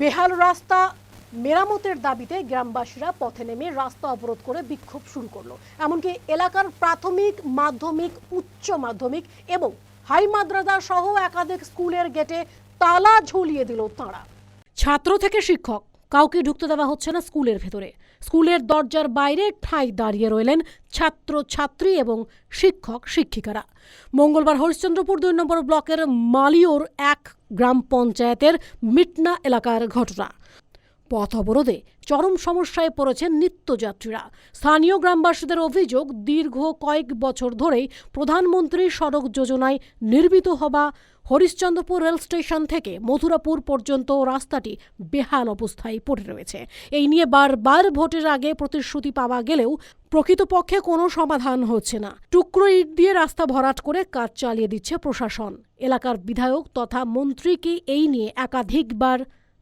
বেহাল রাস্তা মেরামতের দাবিতে গ্রামবাসীরা পথে নেমে রাস্তা অবরোধ করে বিক্ষোভ শুরু করল। এমনকি এলাকার প্রাথমিক, মাধ্যমিক, উচ্চ মাধ্যমিক এবং হাই মাদ্রাসা সহ একাধিক স্কুলের গেটে তালা ঝুলিয়ে দিল তাঁরা। ছাত্র থেকে শিক্ষক কাউকে ঢুকতে দেওয়া হচ্ছে না স্কুলের ভেতরে। স্কুলের দরজার বাইরে ঠাঁই দাঁড়িয়ে রইলেন ছাত্র ছাত্রী এবং শিক্ষক, শিক্ষিকারা। মঙ্গলবার হরিশ্চন্দ্রপুর দুই নম্বর ব্লকের মালিওর এক গ্রাম পঞ্চায়েতের মিটনা এলাকার ঘটনা। পথ অবরোধে চরম সমস্যায় পড়েছেন নিত্যযাত্রীরা। স্থানীয় গ্রামবাসীদের অভিযোগ, দীর্ঘ কয়েক বছর ধরেই প্রধানমন্ত্রী সড়ক যোজনায় নির্মিত হওয়া হরিশ্চন্দ্রপুর রেল স্টেশন থেকে মথুরাপুর পর্যন্ত রাস্তাটি বেহাল অবস্থায় পড়ে রয়েছে। এই নিয়ে বারবার ভোটের আগে প্রতিশ্রুতি পাওয়া গেলেও প্রকৃতপক্ষে কোনো সমাধান হচ্ছে না। টুকরো ইট দিয়ে রাস্তা ভরাট করে কাজ চালিয়ে দিচ্ছে প্রশাসন। এলাকার বিধায়ক তথা মন্ত্রীকে এই নিয়ে একাধিকবার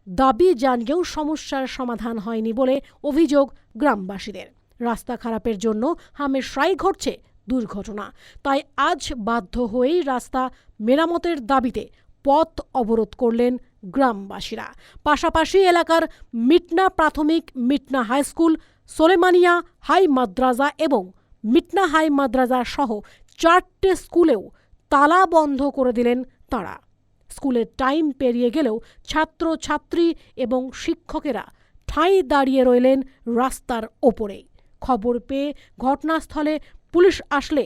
দাবি জানিয়েও সমস্যার সমাধান হয়নি বলে অভিযোগ গ্রামবাসীদের। রাস্তা খারাপের জন্য হামেশাই ঘটছে দুর্ঘটনা। তাই আজ বাধ্য হয়েই রাস্তা মেরামতের দাবিতে পথ অবরোধ করলেন গ্রামবাসীরা। পাশাপাশি এলাকার মিটনা প্রাথমিক, Mitna high school, Solemania high Madrasa এবং মিটনা হাই মাদ্রাজা সহ চারটে স্কুলেও তালা বন্ধ করে দিলেন তাঁরা। স্কুলের টাইম পেরিয়ে গেলেও ছাত্র ছাত্রী এবং শিক্ষকেরা ঠাঁই দাঁড়িয়ে রইলেন রাস্তার ওপরেই খবর পেয়ে ঘটনাস্থলে পুলিশ আসলে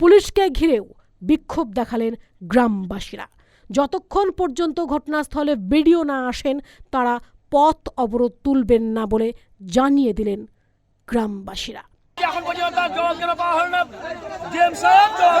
পুলিশকে ঘিরেও বিক্ষোভ দেখালেন গ্রামবাসীরা। যতক্ষণ পর্যন্ত ঘটনাস্থলে ভিডিও না আসেন তারা পথ অবরোধ তুলবেন না বলে জানিয়ে দিলেন গ্রামবাসীরা। এখন পর্যন্ত জবাব কেন পাওয়া হলো না। সাহেব জবাব।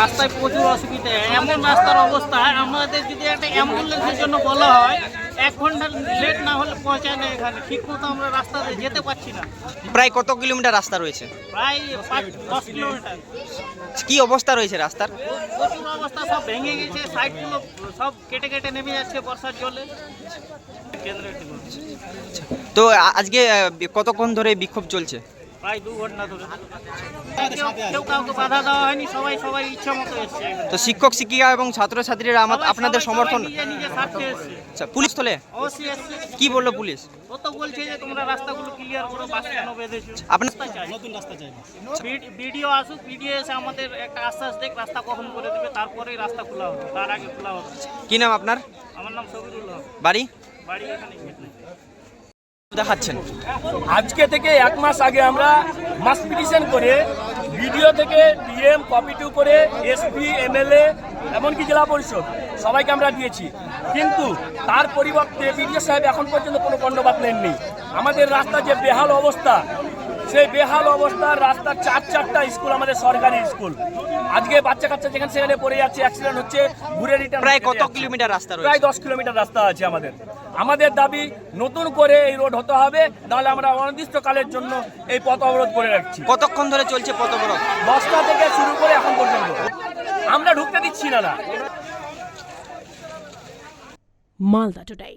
রাস্তায় প্রচুর অসুবিধা। এমন রাস্তার অবস্থা আমাদের যদি একটা অ্যাম্বুলেন্সের জন্য বলা হয় এক ঘণ্টা লেট না হলে পৌঁছায় না এখানে। ঠিক মতো আমরা রাস্তাতে যেতে পারছি না। প্রায় কত কিলোমিটার রাস্তা রয়েছে? প্রায় পাঁচ দশ কিলোমিটার। কি অবস্থা রয়েছে রাস্তার? প্রচুর অবস্থা সব ভেঙে গেছে সাইডগুলো সব কেটে কেটে নেমে যাচ্ছে বর্ষার জলে। কেন্দ্র তো আজকে কতক্ষণ ধরে বিক্ষোভ চলছে? প্রায় দু ঘণ্টা ধরে। কেউ- কেউ কাউকে বাধা দেওয়া হয়নি সবাই সবাই ইচ্ছা মতো এসছে তো শিক্ষক শিক্ষিকা এবং ছাত্রছাত্রীরা আপনাদের সমর্থন আচ্ছা পুলিশ তোলে? কি বলল পুলিশ? ও তো বলছে যে তোমরা রাস্তাগুলো ক্লিয়ার করো বাস কেন বেঁধেছো? আপনার নতুন রাস্তা চাই। ভিডিও আসুক ভিডিও এসে আমাদের একটা আশ্বাস দেখ রাস্তা কখন করে দেবে তারপরেই রাস্তা খোলা হবে তার আগে খোলা হবে। কি নাম আপনার? আমার নাম সবিরুল বাড়ি? বাড়ি এখানে দেখাচ্ছেন। আজকে থেকে এক মাস আগে আমরা মাস পিটিশন করে ভিডিও থেকে ডিএম, কপি টু করে এসপি, এমএলএ, এমনকি জেলা পরিষদ সবাইকে আমরা দিয়েছি। কিন্তু তার পরিবর্তে বিডিও সাহেব এখন পর্যন্ত কোনো কর্ণপাত নেননি আমাদের রাস্তা যে বেহাল অবস্থা সেই বেহাল অবস্থার রাস্তার চার চারটা স্কুল আমাদের সরকারি স্কুল। আজকে বাচ্চা কাচ্চা যেখানে সেখানে পড়ে যাচ্ছে অ্যাক্সিডেন্ট হচ্ছে ঘুরে রিটার্ন প্রায় কত কিলোমিটার রাস্তা প্রায় দশ কিলোমিটার রাস্তা আছে আমাদের। আমাদের দাবি নতুন করে এই রোড হতে হবে নাহলে আমরা অনির্দিষ্টকালের জন্য এই পথ অবরোধ করে রাখছি। কতক্ষণ ধরে চলছে পথ অবরোধ? দশটা থেকে শুরু করে এখন পর্যন্ত। আমরা ঢুকতে দিচ্ছি না না। মালদা টুডাই